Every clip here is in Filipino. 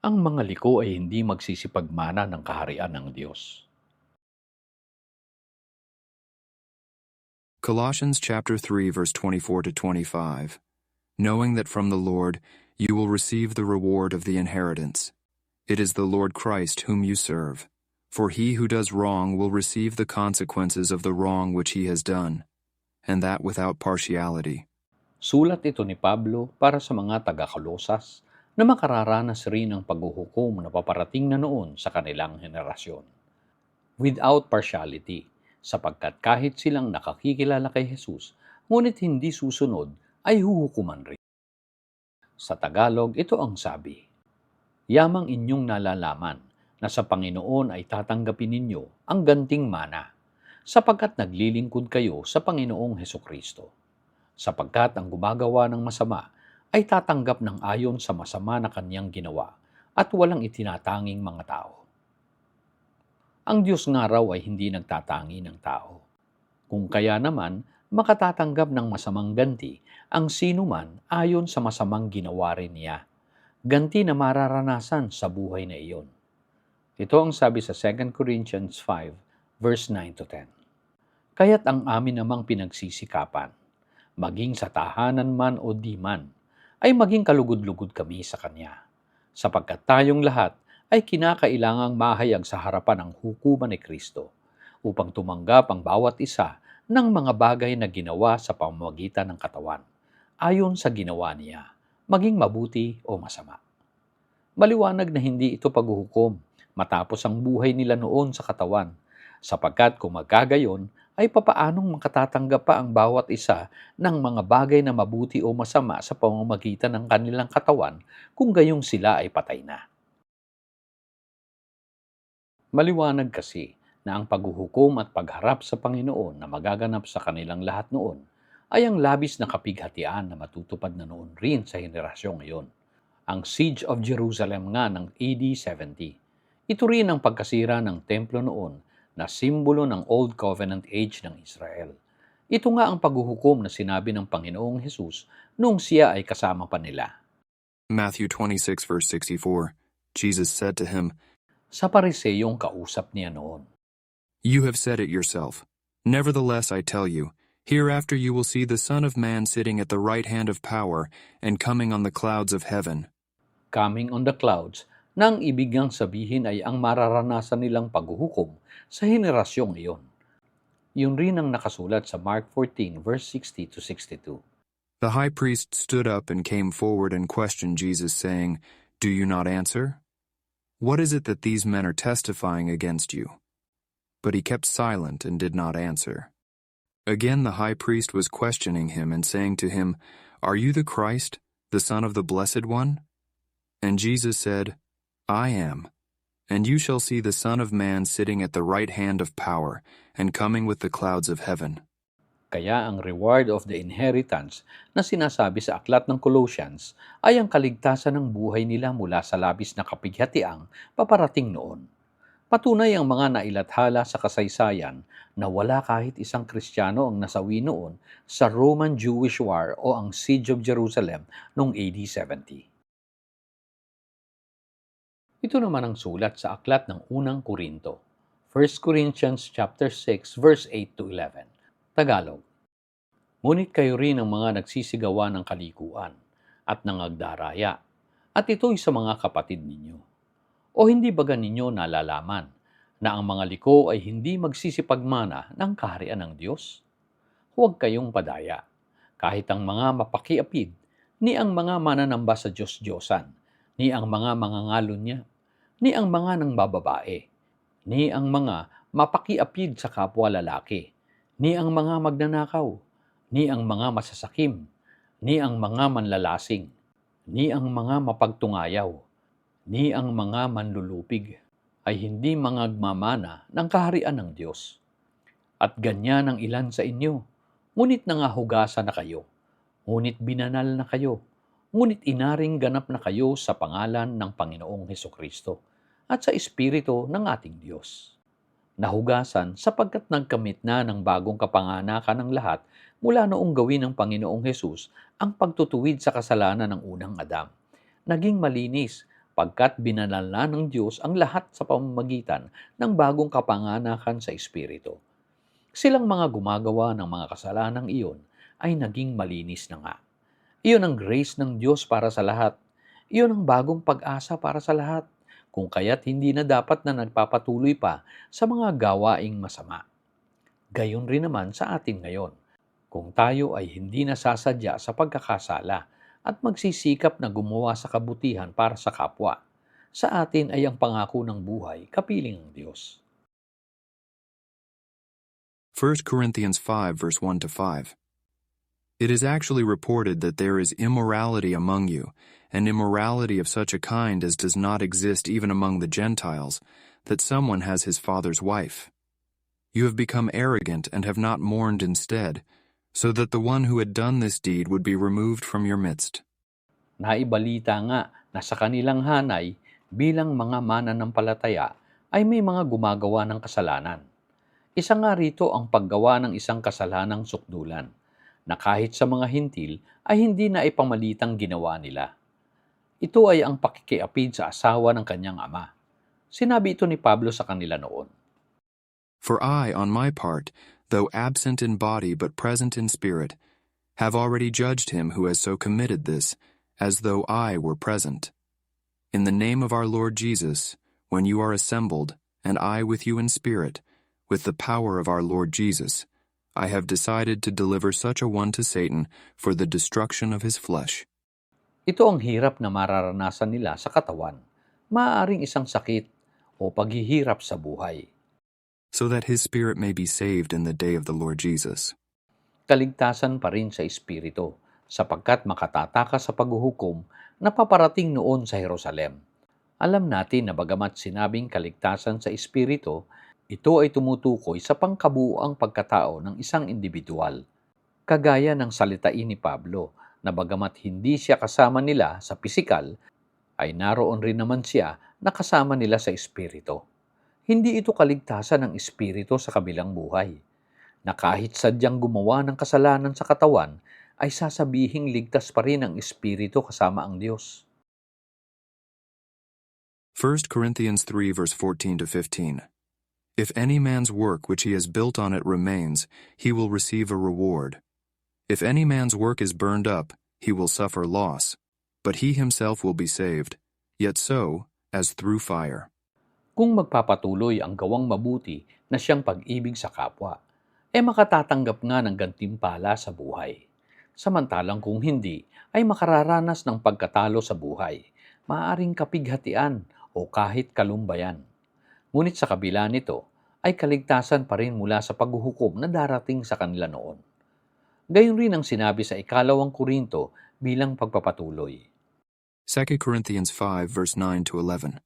ang mga liko ay hindi magsisipagmana ng kaharian ng Diyos. Colossians chapter 3 verse 24 to 25. Knowing that from the Lord you will receive the reward of the inheritance. It is the Lord Christ whom you serve. For he who does wrong will receive the consequences of the wrong which he has done, and that without partiality. Sulat ito ni Pablo para sa mga taga-Kolosas na makararanas rin ng paghuhukom na paparating na noon sa kanilang henerasyon. Without partiality, sapagkat kahit silang nakakikilala kay Jesus, ngunit hindi susunod, ay huhukuman rin. Sa Tagalog, ito ang sabi, Yamang inyong nalalaman na sa Panginoon ay tatanggapin ninyo ang ganting mana, sapagkat naglilingkod kayo sa Panginoong Heso Kristo. Sapagkat ang gumagawa ng masama ay tatanggap ng ayon sa masama na kanyang ginawa at walang itinatanging mga tao. Ang Diyos nga raw ay hindi nagtatangi ng tao. Kung kaya naman, makatatanggap ng masamang ganti ang sino man ayon sa masamang ginawa rin niya. Ganti na mararanasan sa buhay na iyon. Ito ang sabi sa 2 Corinthians 5 verse 9 to 10. Kaya't ang amin namang pinagsisikapan, maging sa tahanan man o di man, ay maging kalugod-lugod kami sa Kanya. Sapagkat tayong lahat ay kinakailangang mahayag sa harapan ng hukuman ni Kristo upang tumanggap ang bawat isa ng mga bagay na ginawa sa pamamagitan ng katawan, ayon sa ginawa niya, maging mabuti o masama. Maliwanag na hindi ito paghuhukom matapos ang buhay nila noon sa katawan, sapagkat kung magkagayon, ay papaanong makatatanggap pa ang bawat isa ng mga bagay na mabuti o masama sa pamamagitan ng kanilang katawan kung gayong sila ay patay na. Maliwanag kasi na ang paghuhukom at pagharap sa Panginoon na magaganap sa kanilang lahat noon ay ang labis na kapighatian na matutupad na noon rin sa henerasyon ngayon. Ang Siege of Jerusalem nga ng AD 70. Ito rin ang pagkasira ng templo noon na simbolo ng Old Covenant Age ng Israel. Ito nga ang paghuhukom na sinabi ng Panginoong Hesus noong siya ay kasama pa nila. Matthew 26 verse 64. Jesus said to him, Sa pariseyong kausap niya noon. You have said it yourself. Nevertheless, I tell you, hereafter you will see the Son of Man sitting at the right hand of power and coming on the clouds of heaven. Coming on the clouds, nang ibigang sabihin ay ang mararanasan nilang paghuhukom sa henerasyong iyon. Yun rin ang nakasulat sa Mark 14 verse 60 to 62. The high priest stood up and came forward and questioned Jesus, saying, Do you not answer? What is it that these men are testifying against you? But he kept silent and did not answer. Again the high priest was questioning him and saying to him, Are you the Christ, the Son of the Blessed One? And Jesus said, I am. And you shall see the Son of Man sitting at the right hand of power and coming with the clouds of heaven. Kaya ang reward of the inheritance na sinasabi sa aklat ng Colossians ay ang kaligtasan ng buhay nila mula sa labis na kapighatiang paparating noon. Patunay ang mga nailathala sa kasaysayan na wala kahit isang Kristiyano ang nasawi noon sa Roman-Jewish War o ang Siege of Jerusalem noong AD 70. Ito naman ang sulat sa aklat ng unang Korinto, 1 Corinthians chapter 6 verse 8 to 11. Tagalog. Ngunit kayo rin ang mga nagsisigawa ng kalikuan at nangagdaraya, at ito'y sa mga kapatid ninyo. O hindi baga ninyo nalalaman na ang mga liko ay hindi magsisipagmana ng kaharian ng Diyos? Huwag kayong padaya, kahit ang mga mapakiapid, ni ang mga mananamba sa Diyos-Diyosan, ni ang mga mangangalon niya, ni ang mga nang bababae, ni ang mga mapakiapid sa kapwa lalaki, ni ang mga magnanakaw, ni ang mga masasakim, ni ang mga manlalasing, ni ang mga mapagtungayaw, ni ang mga manlulupig, ay hindi mga agmamana ng kaharian ng Diyos. At ganyan ang ilan sa inyo, ngunit nangahugasan na kayo, ngunit binanal na kayo, ngunit inaring ganap na kayo sa pangalan ng Panginoong Heso Kristo at sa Espiritu ng ating Diyos. Nahugasan sapagkat nagkamit na ng bagong kapanganakan ng lahat mula noong gawin ng Panginoong Hesus ang pagtutuwid sa kasalanan ng unang Adam. Naging malinis sapagkat binanal na ng Diyos ang lahat sa pamamagitan ng bagong kapanganakan sa Espiritu. Silang mga gumagawa ng mga kasalanang iyon ay naging malinis na nga. Iyon ang grace ng Diyos para sa lahat. Iyon ang bagong pag-asa para sa lahat, kung kaya't hindi na dapat na nagpapatuloy pa sa mga gawaing masama. Gayon rin naman sa atin ngayon, kung tayo ay hindi nasasadya sa pagkakasala at magsisikap na gumawa sa kabutihan para sa kapwa. Sa atin ay ang pangako ng buhay, kapiling ng Diyos. 1 Corinthians 5, verse 1 to 5. It is actually reported that there is immorality among you, and immorality of such a kind as does not exist even among the Gentiles, that someone has his father's wife. You have become arrogant and have not mourned instead, so that the one who had done this deed would be removed from your midst. Naibalita nga na sa kanilang hanay bilang mga mananampalataya ay may mga gumagawa ng kasalanan. Isa nga rito ang paggawa ng isang kasalanang sukdulan na kahit sa mga hintil ay hindi na ipamalitang ginawa nila. Ito ay ang pakikiapid sa asawa ng kanyang ama. Sinabi ito ni Pablo sa kanila noon. For I, on my part, though absent in body but present in spirit, have already judged him who has so committed this, as though I were present. In the name of our Lord Jesus, when you are assembled, and I with you in spirit, with the power of our Lord Jesus, I have decided to deliver such a one to Satan for the destruction of his flesh. Ito ang hirap na mararanasan nila sa katawan. Maaaring isang sakit o paghihirap sa buhay. so that his spirit may be saved in the day of the Lord Jesus. kaligtasan pa rin sa Espiritu, sapagkat makatataka sa paghuhukom na paparating noon sa Jerusalem. Alam natin na bagamat sinabing kaligtasan sa Espiritu, ito ay tumutukoy sa pangkabuuang pagkatao ng isang individual. Kagaya ng salitain ni Pablo na bagamat hindi siya kasama nila sa pisikal, ay naroon rin naman siya na kasama nila sa Espiritu. Hindi ito kaligtasan ng Espiritu sa kabilang buhay na kahit sadyang gumawa ng kasalanan sa katawan, ay sasabihing ligtas pa rin ang Espiritu kasama ang Diyos. 1 Corinthians 3, verse 14 to 15. If any man's work which he has built on it remains, he will receive a reward. If any man's work is burned up, he will suffer loss, but he himself will be saved, yet so as through fire. Kung magpapatuloy ang gawang mabuti na siyang pag-ibig sa kapwa, e makatatanggap nga ng gantimpala sa buhay. Samantalang kung hindi, ay makararanas ng pagkatalo sa buhay, maaaring kapighatian o kahit kalumbayan. Ngunit sa kabila nito, ay kaligtasan pa rin mula sa paghuhukom na darating sa kanila noon. Gayon rin ang sinabi sa ikalawang Korinto bilang pagpapatuloy. 2 Corinthians 5, verse 9 to 11.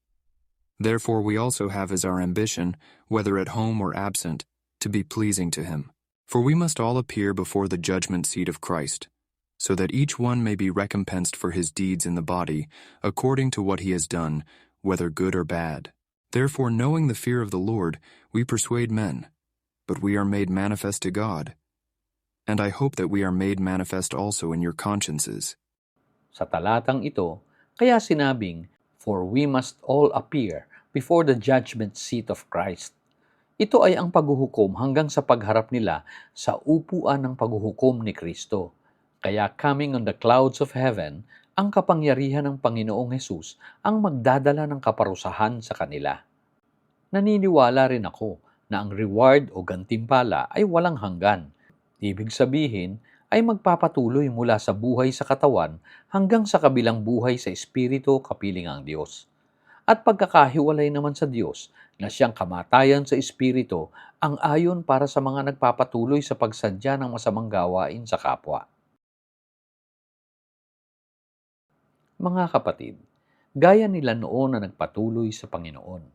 Therefore we also have as our ambition, whether at home or absent, to be pleasing to him. For we must all appear before the judgment seat of Christ, so that each one may be recompensed for his deeds in the body, according to what he has done, whether good or bad. Therefore, knowing the fear of the Lord, we persuade men, but we are made manifest to God. And I hope that we are made manifest also in your consciences. Sa talatang ito, kaya sinabing, For we must all appear before the judgment seat of Christ. Ito ay ang paghuhukom hanggang sa pagharap nila sa upuan ng paghuhukom ni Kristo. Kaya coming on the clouds of heaven, ang kapangyarihan ng Panginoong Hesus ang magdadala ng kaparusahan sa kanila. Naniniwala rin ako na ang reward o gantimpala ay walang hanggan. Ibig sabihin ay magpapatuloy mula sa buhay sa katawan hanggang sa kabilang buhay sa espiritu kapiling ang Diyos. At pagkakahiwalay naman sa Diyos na siyang kamatayan sa espiritu ang ayon para sa mga nagpapatuloy sa pagsadya ng masamang gawain sa kapwa. Mga kapatid, gaya nila noon na nagpatuloy sa Panginoon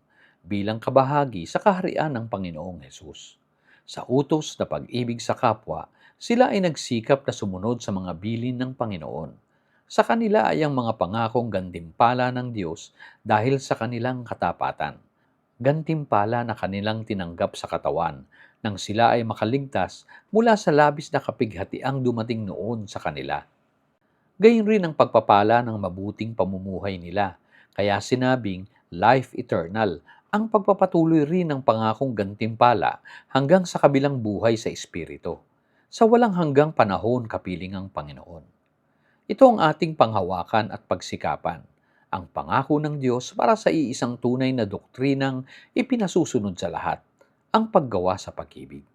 bilang kabahagi sa kaharian ng Panginoong Hesus. Sa utos na pag-ibig sa kapwa, sila ay nagsikap na sumunod sa mga bilin ng Panginoon. Sa kanila ay ang mga pangakong gantimpala ng Diyos dahil sa kanilang katapatan. Gantimpala na kanilang tinanggap sa katawan nang sila ay makaligtas mula sa labis na kapighatiang dumating noon sa kanila. Gayon rin ang pagpapala ng mabuting pamumuhay nila, Kaya sinabing life eternal ang pagpapatuloy rin ng pangakong gantimpala hanggang sa kabilang buhay sa Espiritu, sa walang hanggang panahon kapiling ang Panginoon. Ito ang ating panghawakan at pagsikapan, ang pangako ng Diyos para sa iisang tunay na doktrinang ipinasusunod sa lahat, ang paggawa sa pag-ibig.